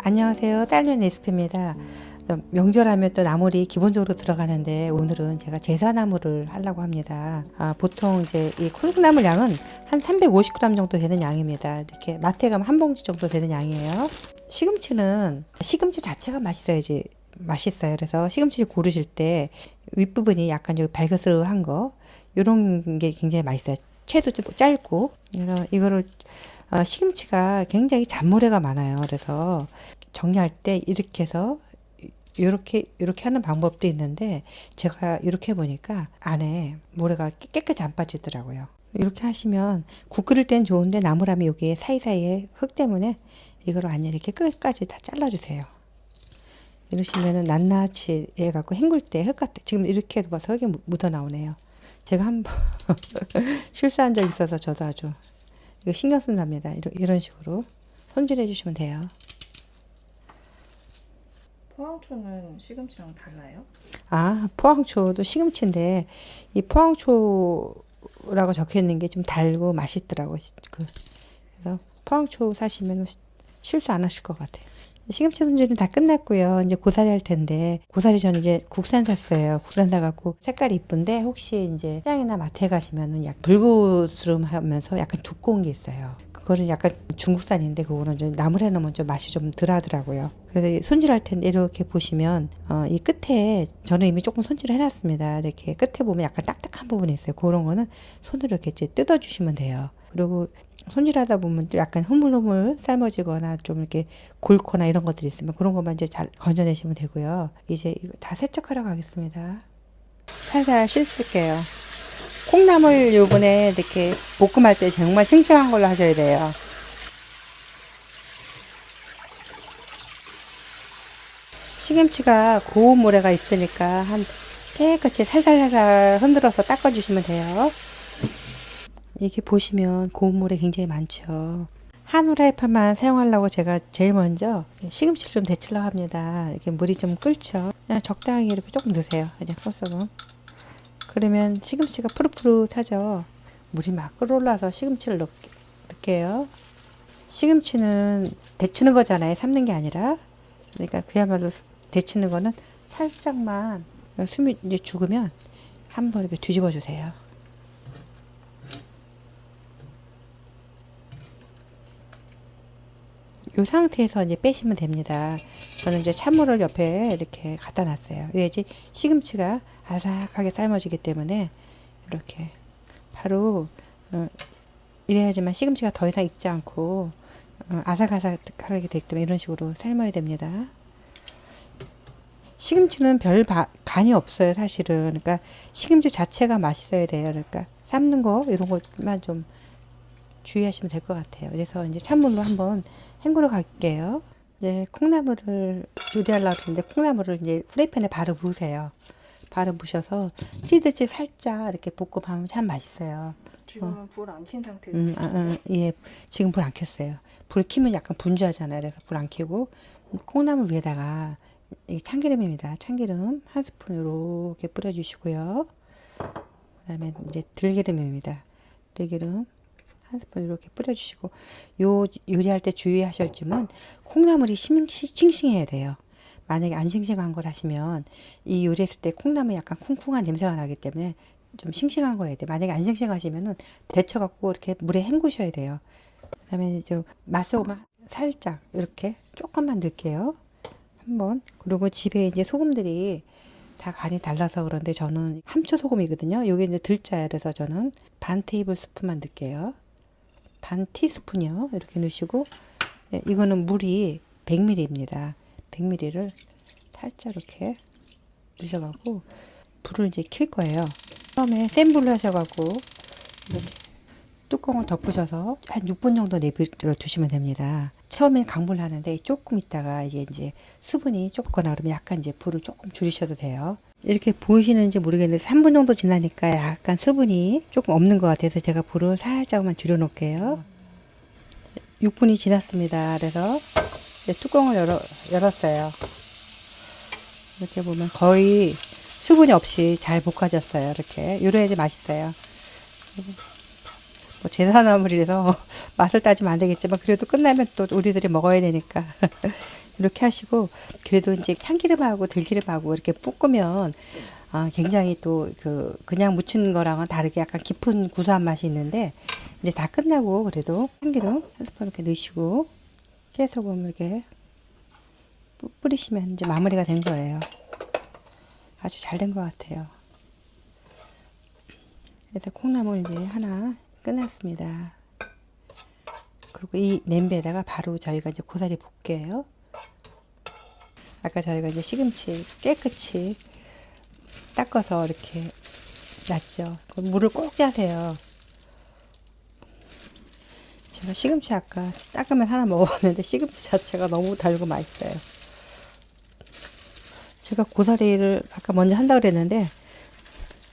안녕하세요. 딸눈 레시피입니다. 또 명절하면 또 나물이 기본적으로 들어가는데 오늘은 제가 제사나물을 하려고 합니다. 아, 보통 이제 이 콩나물 양은 한 350g 정도 되는 양입니다. 이렇게 마트에 가면 한 봉지 정도 되는 양이에요. 시금치는 시금치 자체가 맛있어야지 맛있어요. 그래서 시금치 고르실 때 윗부분이 약간 여기 발그스한 거 이런 게 굉장히 맛있어요. 채도 좀 짧고 그래서 이거를 어, 시금치가 굉장히 잔모래가 많아요. 그래서 정리할 때 이렇게 해서 이렇게 이렇게 하는 방법도 있는데 제가 이렇게 해보니까 안에 모래가 깨- 깨끗이 안 빠지더라고요. 이렇게 하시면 국 끓일 땐 좋은데 나무라면 여기에 사이사이에 흙 때문에 이걸 완전히 이렇게 끝까지 다 잘라주세요. 이러시면은 낱낱이 해갖고 헹굴 때 흙 같아. 지금 이렇게 봐서 흙이 묻- 묻어 나오네요. 제가 한번 실수한 적 있어서 저도 아주 이거 신경 쓴답니다. 이런, 이런 식으로 손질해 주시면 돼요. 포항초는 시금치랑 달라요? 아, 포항초도 시금치인데 이 포항초라고 적혀 있는 게 좀 달고 맛있더라고요. 시- 그, 그래서 포항초 사시면 실수 안 하실 것 같아요. 시금치 손질은 다 끝났고요. 이제 고사리 할 텐데 고사리 저는 이제 국산 샀어요. 국산 사갖고 색깔이 이쁜데 혹시 이제 시장이나 마트에 가시면은 약 불구스름하면서 약간 두꺼운 게 있어요. 그거는 약간 중국산인데 그거는 좀 나물 해놓으면 좀 맛이 좀 덜하더라고요. 그래서 이 손질할 텐데 이렇게 보시면 어, 이 끝에 저는 이미 조금 손질을 해놨습니다. 이렇게 끝에 보면 약간 딱딱한 부분이 있어요. 그런 거는 손으로 이렇게 뜯어주시면 돼요. 그리고 손질하다 보면 또 약간 흐물흐물 삶아지거나 좀 이렇게 골거나 이런 것들이 있으면 그런 것만 이제 잘 건져내시면 되고요. 이제 다 세척하러 가겠습니다. 살살 씻을게요. 콩나물 요번에 이렇게 볶음할 때 정말 싱싱한 걸로 하셔야 돼요. 시금치가 고운 모래가 있으니까 한 깨끗이 살살살살 흔들어서 닦아주시면 돼요. 이게 보시면 고운 모래 굉장히 많죠. 한 후라이팬만 사용하려고 제가 제일 먼저 시금치를 좀 데치려고 합니다. 이렇게 물이 좀 끓죠. 그냥 적당히 이렇게 조금 넣으세요. 그냥 소스는. 그러면 시금치가 푸릇푸릇하죠. 물이 막 끓어올라서 시금치를 넣, 넣게요. 시금치는 데치는 거잖아요. 삶는 게 아니라. 그러니까 그야말로 데치는 거는 살짝만 숨이 이제 죽으면 한번 이렇게 뒤집어 주세요. 이 상태에서 이제 빼시면 됩니다. 저는 이제 찬물을 옆에 이렇게 갖다 놨어요. 이제 시금치가 아삭하게 삶아지기 때문에 이렇게 바로 어, 이래야지만 시금치가 더 이상 익지 않고 어, 아삭아삭하게 되기 때문에 이런 식으로 삶아야 됩니다. 시금치는 별 바, 간이 없어요, 사실은. 그러니까 시금치 자체가 맛있어야 돼요. 그러니까 삶는 거 이런 것만 좀 주의하시면 될 것 같아요. 그래서 이제 찬물로 한번 헹구러 갈게요. 이제 콩나물을 조리하려고 하는데 콩나물을 이제 프라이팬에 바로 부으세요. 바로 부셔서 찌듯이 살짝 이렇게 볶음하면 참 맛있어요. 지금은 불안 킨 상태에서 음, 아, 아, 예, 지금 불 안 켰어요. 불 켜면 약간 분주하잖아요. 그래서 불 안 켜고 콩나물 위에다가 이 참기름입니다. 참기름 한 스푼 이렇게 뿌려주시고요. 그다음에 이제 들기름입니다. 들기름 한 스푼 이렇게 뿌려주시고 요 요리할 때 주의하실 점은 콩나물이 싱- 싱싱해야 돼요. 만약에 안 싱싱한 걸 하시면 이 요리했을 때 콩나물 약간 쿵쿵한 냄새가 나기 때문에 좀 싱싱한 거 해야 돼요. 만약에 안 싱싱하시면은 데쳐 갖고 이렇게 물에 헹구셔야 돼요. 그다음에 좀 맛소금만 살짝 이렇게 조금만 넣을게요. 한번 그리고 집에 이제 소금들이 다 간이 달라서 그런데 저는 함초 소금이거든요. 요게 이제 들짜야 그래서 저는 반 테이블 스푼만 넣을게요. 반 티스푼이요. 이렇게 넣으시고 네, 이거는 물이 100ml입니다. 100ml를 살짝 이렇게 넣으셔가지고 불을 이제 킬 거예요. 처음에 센 불로 하셔가지고 뚜껑을 덮으셔서 한 6분 정도 내버려 두시면 됩니다. 처음엔 강불 하는데 조금 있다가 이제 이제 수분이 조금거나 그러면 약간 이제 불을 조금 줄이셔도 돼요. 이렇게 보이시는지 모르겠는데 3분 정도 지나니까 약간 수분이 조금 없는 것 같아서 제가 불을 살짝만 줄여 놓을게요. 6분이 지났습니다. 그래서 뚜껑을 열어, 열었어요. 이렇게 보면 거의 수분이 없이 잘 볶아졌어요. 이렇게. 이래야지 맛있어요. 뭐 제사나물이라서 맛을 따지면 안 되겠지만 그래도 끝나면 또 우리들이 먹어야 되니까 이렇게 하시고 그래도 이제 참기름하고 들기름하고 이렇게 볶으면 아, 굉장히 또 그 그냥 무친 거랑은 다르게 약간 깊은 구수한 맛이 있는데 이제 다 끝나고 그래도 참기름 한 스푼 이렇게 넣으시고 깨소금 이렇게 뿌- 뿌리시면 이제 마무리가 된 거예요. 아주 잘 된 것 같아요. 그래서 콩나물 이제 하나 끝났습니다. 그리고 이 냄비에다가 바로 저희가 이제 고사리 볶게요. 아까 저희가 이제 시금치 깨끗이 닦아서 이렇게 놨죠. 그 물을 꼭 짜세요. 제가 시금치 아까 닦으면 하나 먹었는데 시금치 자체가 너무 달고 맛있어요. 제가 고사리를 아까 먼저 한다 그랬는데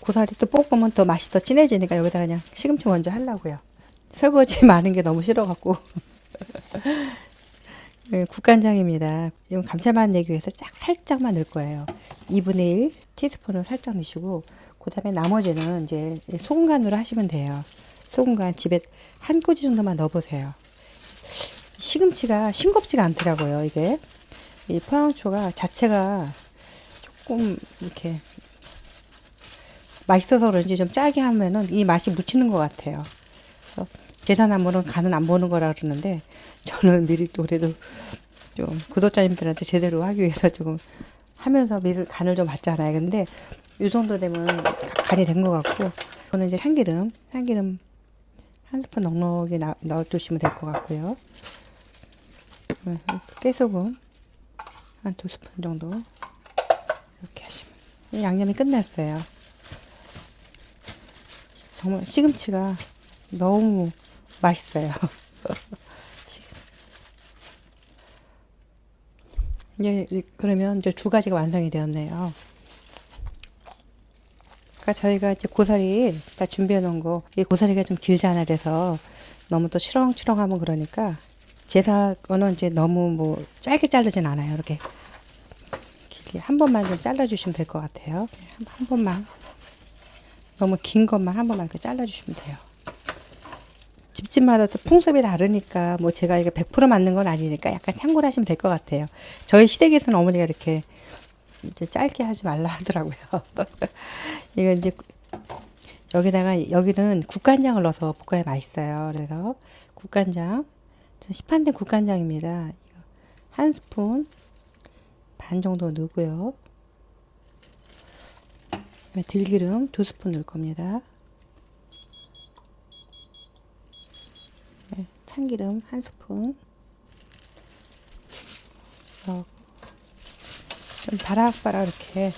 고사리 또 볶으면 더 맛이 더 진해지니까 여기다 그냥 시금치 먼저 하려고요. 설거지 많은 게 너무 싫어갖고. 네, 국간장입니다. 이건 감칠맛 내기 위해서 쫙 살짝만 넣을 거예요. 2분의 1 티스푼을 살짝 넣으시고 그 다음에 나머지는 이제 소금 간으로 하시면 돼요. 소금 간 집에 한 꼬지 정도만 넣어보세요. 시금치가 싱겁지가 않더라고요. 이게 이 포항초가 자체가 조금 이렇게 맛있어서 그런지 좀 짜게 하면은 이 맛이 묻히는 것 같아요. 계산하면은 간은 안 보는 거라 그러는데 저는 미리 또 그래도 좀 구독자님들한테 제대로 하기 위해서 조금 하면서 미리 간을 좀 봤잖아요. 근데 이 정도 되면 가- 간이 된 것 같고 저는 이제 참기름, 참기름 한 스푼 넉넉히 나- 넣어주시면 될 것 같고요. 네, 깨소금 한 두 스푼 정도 이렇게 하시면 이 양념이 끝났어요. 정말 시금치가 너무 맛있어요. 예, 이- 그러면 이제 두 가지가 완성이 되었네요. 그러니까 저희가 이제 고사리 다 준비해 놓은 거, 이 고사리가 좀 길잖아 그래서 너무 또 치렁치렁하면 그러니까 제사 거는 이제 너무 뭐 짧게 자르진 않아요. 이렇게 길게 한 번만 좀 잘라주시면 될 것 같아요. 한, 한 번만 너무 긴 것만 한 번만 이렇게 잘라주시면 돼요. 집집마다 또 풍습이 다르니까 뭐 제가 이게 100% 맞는 건 아니니까 약간 참고를 하시면 될 것 같아요. 저희 시댁에서는 어머니가 이렇게 이제 짧게 하지 말라 하더라고요. 이거 이제 여기다가 여기는 국간장을 넣어서 볶아야 맛있어요. 그래서 국간장 전 시판된 국간장입니다. 이거 한 스푼 반 정도 넣고요. 들기름 두 스푼 넣을 겁니다. 네, 참기름 한 스푼 넣고 좀 바락바락 이렇게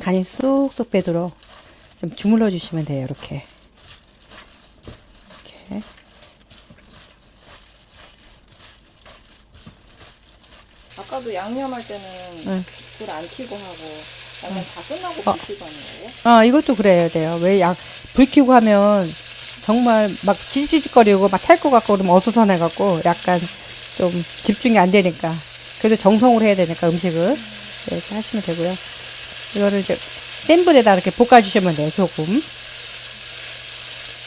간이 쏙쏙 빼도록 좀 주물러 주시면 돼요. 이렇게 이렇게 아까도 양념할 때는 응. 불안 켜고 하고 양념 다 끝나고 어. 불 켜고 하는 거예요? 아, 이것도 그래야 돼요. 왜 약, 불 켜고 하면 정말 막 찌직찌직거리고 막 탈 것 같고 그러면 어수선해갖고 약간 좀 집중이 안 되니까. 그래도 정성으로 해야 되니까 음식을. 이렇게 하시면 되고요. 이거를 이제 센 불에다 이렇게 볶아주시면 돼요, 조금.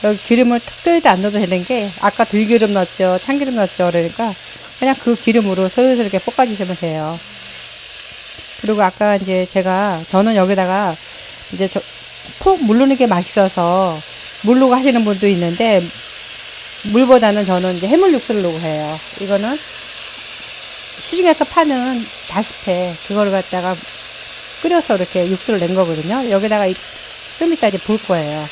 여기 기름을 특별히 안 넣어도 되는 게 아까 들기름 넣었죠, 참기름 넣었죠, 그러니까 그냥 그 기름으로 슬슬 이렇게 볶아주시면 돼요. 그리고 아까 이제 제가 저는 여기다가 이제 저, 푹 물르는 게 맛있어서 물르고 하시는 분도 있는데 물보다는 저는 이제 해물 육수를 넣고 해요. 이거는 시중에서 파는 다시페 그거를 갖다가 끓여서 이렇게 육수를 낸 거거든요. 여기다가 이- 좀 이따 이제 볼 거예요.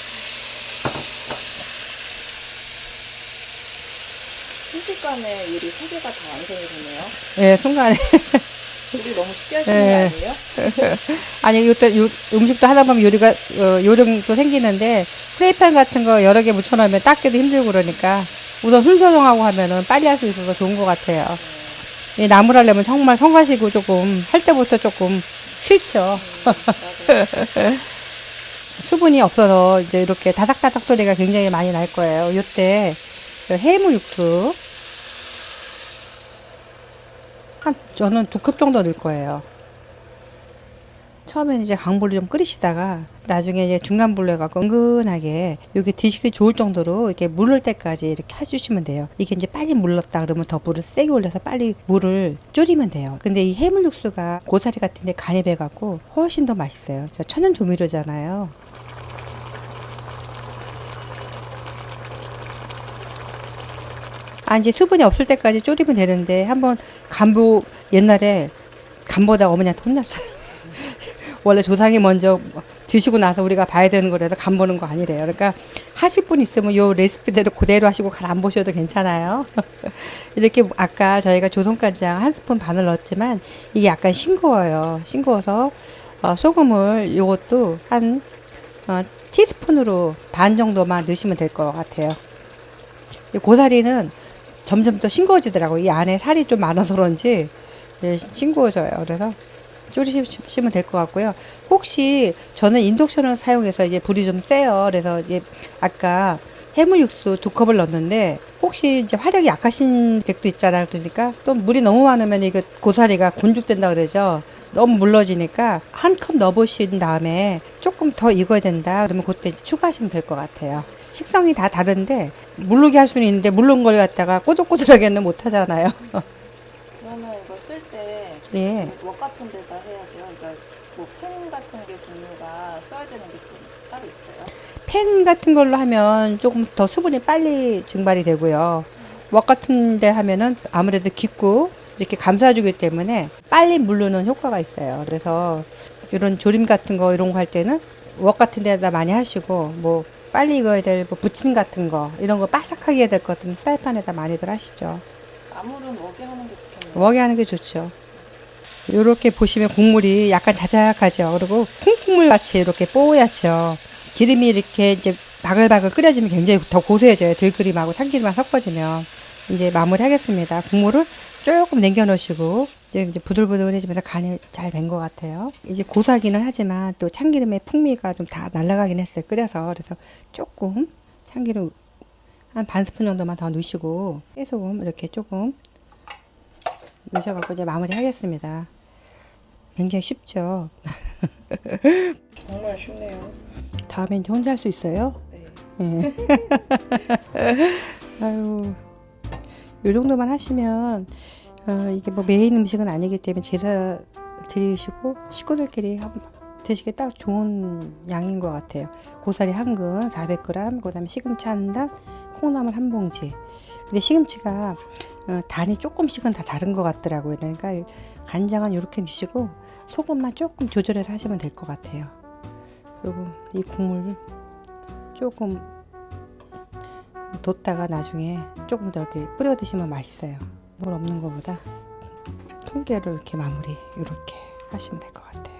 순식간에 요리 세 개가 다 완성이 되네요. 예, 순간에. 요리 너무 쉽게 하시는 네. 거 아니에요? 아니, 이것도 요- 음식도 하다 보면 요리가, 어, 요령도 생기는데, 프라이팬 같은 거 여러 개 묻혀놓으면 닦기도 힘들고 그러니까, 우선 순서정하고 하면은 빨리 할 수 있어서 좋은 것 같아요. 이 나물 하려면 정말 성가시고 조금, 할 때부터 조금 싫죠. 수분이 없어서 이제 이렇게 다닥다닥 소리가 굉장히 많이 날 거예요. 요때 저 해물 육수 한 저는 두 컵 정도 넣을 거예요. 처음에는 이제 강불로 좀 끓이시다가 나중에 이제 중간 불로 해갖고 은근하게 여기 드시기 좋을 정도로 이렇게 물을 때까지 이렇게 해주시면 돼요. 이게 이제 빨리 물렀다 그러면 더 불을 세게 올려서 빨리 물을 졸이면 돼요. 근데 이 해물 육수가 고사리 같은데 간이 배갖고 훨씬 더 맛있어요. 저 천연 조미료잖아요. 아 이제 수분이 없을 때까지 졸이면 되는데 한번 간보 옛날에 간보다 어머니한테 혼났어요. 원래 조상이 먼저 드시고 나서 우리가 봐야 되는 거라서 간 보는 거 아니래요. 그러니까 하실 분 있으면 요 레시피대로 그대로 하시고 간 안 보셔도 괜찮아요. 이렇게 아까 저희가 조선간장 한 스푼 반을 넣었지만 이게 약간 싱거워요. 싱거워서 어, 소금을 요것도 한 어, 티스푼으로 반 정도만 넣으시면 될 것 같아요. 이 고사리는 점점 더 싱거워지더라고요. 이 안에 살이 좀 많아서 그런지 예, 싱거워져요. 그래서 졸이시면 될 것 같고요. 혹시 저는 인덕션을 사용해서 이제 불이 좀 세요. 그래서 이제 아까 해물 육수 두 컵을 넣었는데 혹시 이제 화력이 약하신 댁도 있잖아요. 그러니까 또 물이 너무 많으면 이거 고사리가 곤죽된다 그러죠. 너무 물러지니까 한 컵 넣어보신 다음에 조금 더 익어야 된다. 그러면 그때 추가하시면 될 것 같아요. 식성이 다 다른데 물르게 할 수는 있는데 물른 걸 갖다가 꼬들꼬들하게는 못 하잖아요. 그러면 이거 쓸 때 예. 웍 같은 데다 해야 돼요. 그러니까 뭐팬 같은 게 종류가 써야 되는 게좀 따로 있어요. 팬 같은 걸로 하면 조금 더 수분이 빨리 증발이 되고요. 웍 같은 데 하면은 아무래도 깊고 이렇게 감싸주기 때문에 빨리 물르는 효과가 있어요. 그래서 이런 조림 같은 거 이런 거 할 때는 웍 같은 데다 많이 하시고 뭐 빨리 익어야 될 뭐 부침 같은 거 이런 거 바삭하게 해야 될 것은 프라이팬에다 많이들 하시죠. 나물은 웍에 하는 게 좋겠네요. 웍에 하는 게 좋죠. 이렇게 보시면 국물이 약간 자작하죠. 그리고 콩국물 같이 이렇게 뽀얗죠. 기름이 이렇게 이제 바글바글 끓여지면 굉장히 더 고소해져요. 들기름하고 참기름만 섞어지면. 이제 마무리 하겠습니다. 국물을 조금 남겨 놓으시고 이제 부들부들해지면서 간이 잘 된 것 같아요. 이제 고소하기는 하지만 또 참기름의 풍미가 좀 다 날아가긴 했어요. 끓여서 그래서 조금 참기름 한 반 스푼 정도만 더 넣으시고 깨소금 이렇게 조금 넣으셔갖고 이제 마무리 하겠습니다. 굉장히 쉽죠. 정말 쉽네요. 다음에 이제 혼자 할 수 있어요. 네. 예. 아유, 요 정도만 하시면 어, 이게 뭐 메인 음식은 아니기 때문에 제사 드리시고 식구들끼리 한번 드시기 딱 좋은 양인 것 같아요. 고사리 한 근 400g, 그 다음에 시금치 한 단, 콩나물 한 봉지. 근데 시금치가 어, 단이 조금씩은 다 다른 것 같더라고요. 그러니까 간장은 이렇게 넣으시고 소금만 조금 조절해서 하시면 될 것 같아요. 그리고 이 국물 조금 뒀다가 나중에 조금 더 이렇게 뿌려 드시면 맛있어요. 물 없는 것보다 통깨를 이렇게 마무리 이렇게 하시면 될 것 같아요.